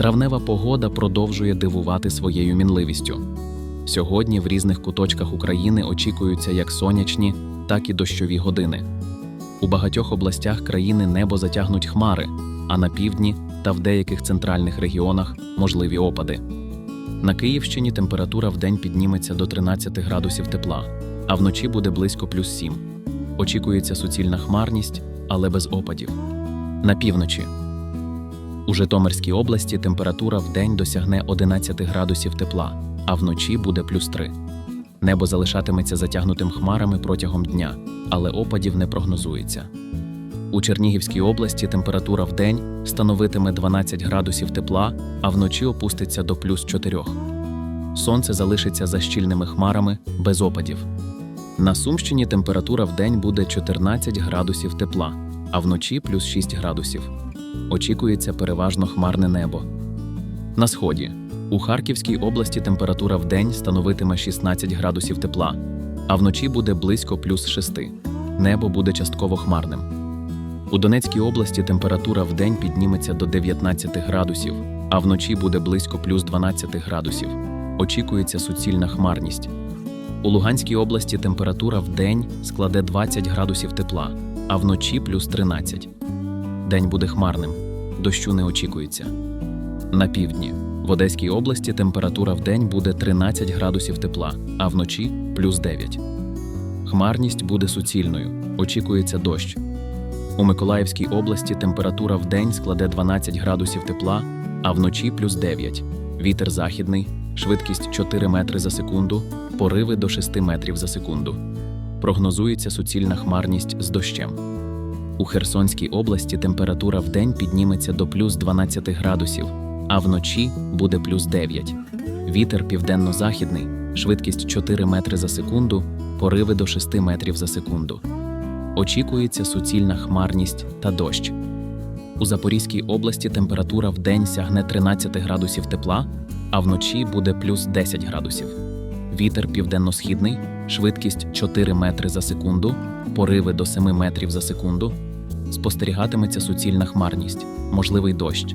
Травнева погода продовжує дивувати своєю мінливістю. Сьогодні в різних куточках України очікуються як сонячні, так і дощові години. У багатьох областях країни небо затягнуть хмари, а на півдні та в деяких центральних регіонах можливі опади. На Київщині температура вдень підніметься до 13 градусів тепла, а вночі буде близько плюс 7. Очікується суцільна хмарність, але без опадів. На півночі. У Житомирській області температура вдень досягне 11 градусів тепла, а вночі буде плюс 3. Небо залишатиметься затягнутим хмарами протягом дня, але опадів не прогнозується. У Чернігівській області температура вдень становитиме 12 градусів тепла, а вночі опуститься до плюс 4. Сонце залишиться за щільними хмарами без опадів. На Сумщині температура вдень буде 14 градусів тепла, а вночі плюс 6 градусів. Очікується переважно хмарне небо. На сході у Харківській області температура вдень становитиме 16 градусів тепла, а вночі буде близько плюс 6. Небо буде частково хмарним. У Донецькій області температура вдень підніметься до 19 градусів, а вночі буде близько плюс 12 градусів. Очікується суцільна хмарність. У Луганській області температура вдень складе 20 градусів тепла, а вночі плюс 13. День буде хмарним, дощу не очікується. На півдні в Одеській області температура вдень буде 13 градусів тепла, а вночі плюс 9. Хмарність буде суцільною, очікується дощ. У Миколаївській області температура вдень складе 12 градусів тепла, а вночі плюс 9. Вітер західний, швидкість 4 метри за секунду, пориви до 6 метрів за секунду. Прогнозується суцільна хмарність з дощем. У Херсонській області температура вдень підніметься до плюс 12 градусів, а вночі буде плюс 9. Вітер південно-західний, швидкість 4 метри за секунду, пориви до 6 метрів за секунду. Очікується суцільна хмарність та дощ. У Запорізькій області температура вдень сягне 13 градусів тепла, а вночі буде плюс 10 градусів. Вітер південно-східний, швидкість 4 метри за секунду, пориви до 7 метрів за секунду. Спостерігатиметься суцільна хмарність, можливий дощ.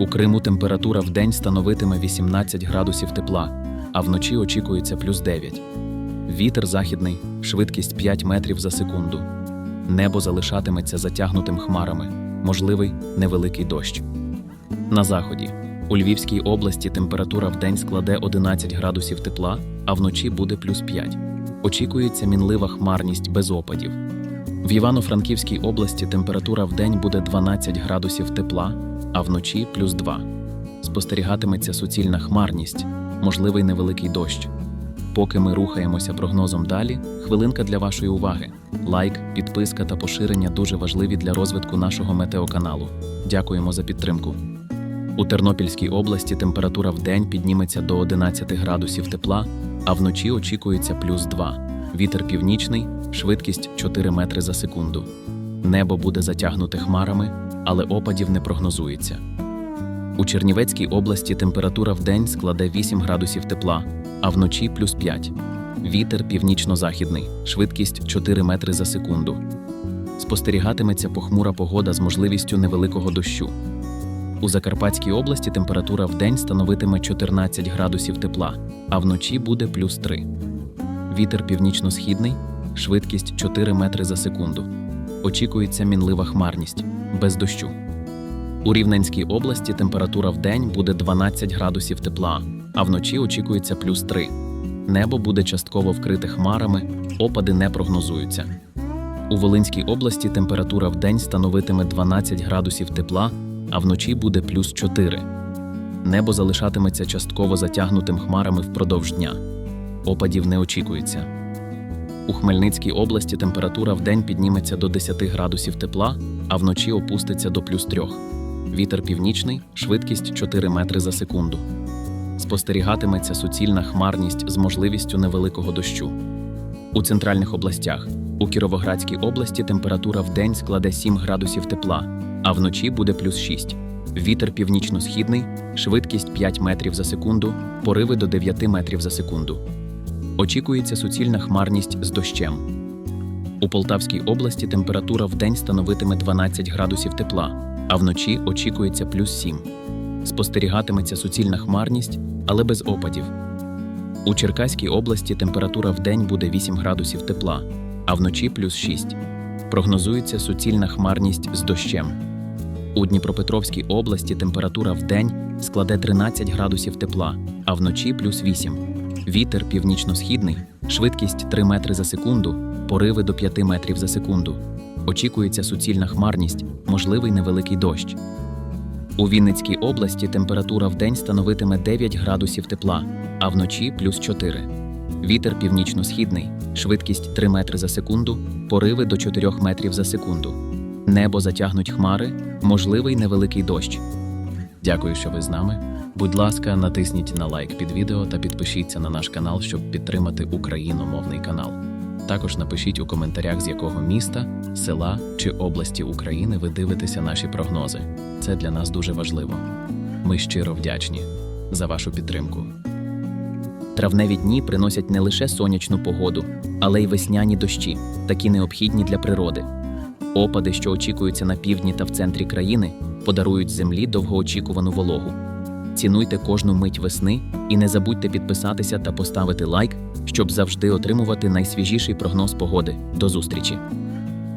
У Криму температура вдень становитиме 18 градусів тепла, а вночі очікується плюс 9. Вітер західний, швидкість 5 метрів за секунду. Небо залишатиметься затягнутим хмарами, можливий невеликий дощ. На заході у Львівській області температура вдень складе 11 градусів тепла, а вночі буде плюс 5. Очікується мінлива хмарність без опадів. В Івано-Франківській області температура вдень буде 12 градусів тепла, а вночі плюс 2. Спостерігатиметься суцільна хмарність, можливий невеликий дощ. Поки ми рухаємося прогнозом далі, хвилинка для вашої уваги. Лайк, підписка та поширення дуже важливі для розвитку нашого метеоканалу. Дякуємо за підтримку. У Тернопільській області температура вдень підніметься до 11 градусів тепла, а вночі очікується плюс 2. Вітер північний, швидкість 4 метри за секунду. Небо буде затягнуте хмарами, але опадів не прогнозується. У Чернівецькій області температура вдень складе 8 градусів тепла, а вночі плюс 5. Вітер північно-західний, швидкість 4 метри за секунду. Спостерігатиметься похмура погода з можливістю невеликого дощу. У Закарпатській області температура вдень становитиме 14 градусів тепла, а вночі буде плюс 3. Вітер північно-східний, швидкість 4 метри за секунду. Очікується мінлива хмарність, без дощу. У Рівненській області температура вдень буде 12 градусів тепла, а вночі очікується плюс 3. Небо буде частково вкрите хмарами, опади не прогнозуються. У Волинській області температура вдень становитиме 12 градусів тепла, а вночі буде плюс 4. Небо залишатиметься частково затягнутим хмарами впродовж дня. Опадів не очікується. У Хмельницькій області температура вдень підніметься до 10 градусів тепла, а вночі опуститься до плюс 3. Вітер північний, швидкість 4 метри за секунду. Спостерігатиметься суцільна хмарність з можливістю невеликого дощу. У центральних областях у Кіровоградській області температура вдень складе 7 градусів тепла, а вночі буде плюс 6. Вітер північно-східний, швидкість 5 метрів за секунду, пориви до 9 метрів за секунду. Очікується суцільна хмарність з дощем. У Полтавській області температура вдень становитиме 12 градусів тепла, а вночі очікується плюс 7. спостерігатиметься суцільна хмарність, але без опадів. У Черкаській області температура в день буде 8 градусів тепла, а вночі плюс 6. Прогнозується суцільна хмарність з дощем. У Дніпропетровській області температура в день складе 13 градусів тепла, а вночі плюс 8. Вітер північно-східний, швидкість 3 метри за секунду, пориви до 5 метрів за секунду. Очікується суцільна хмарність, можливий невеликий дощ. У Вінницькій області температура в день становитиме 9 градусів тепла, а вночі плюс 4. Вітер північно-східний, швидкість 3 метри за секунду, пориви до 4 метрів за секунду. Небо затягнуть хмари, можливий невеликий дощ. Дякую, що ви з нами. Будь ласка, натисніть на лайк під відео та підпишіться на наш канал, щоб підтримати україномовний канал. Також напишіть у коментарях, з якого міста, села чи області України ви дивитеся наші прогнози. Це для нас дуже важливо. Ми щиро вдячні за вашу підтримку. Травневі дні приносять не лише сонячну погоду, але й весняні дощі, такі необхідні для природи. Опади, що очікуються на півдні та в центрі країни, подарують землі довгоочікувану вологу. Цінуйте кожну мить весни і не забудьте підписатися та поставити лайк, щоб завжди отримувати найсвіжіший прогноз погоди. До зустрічі!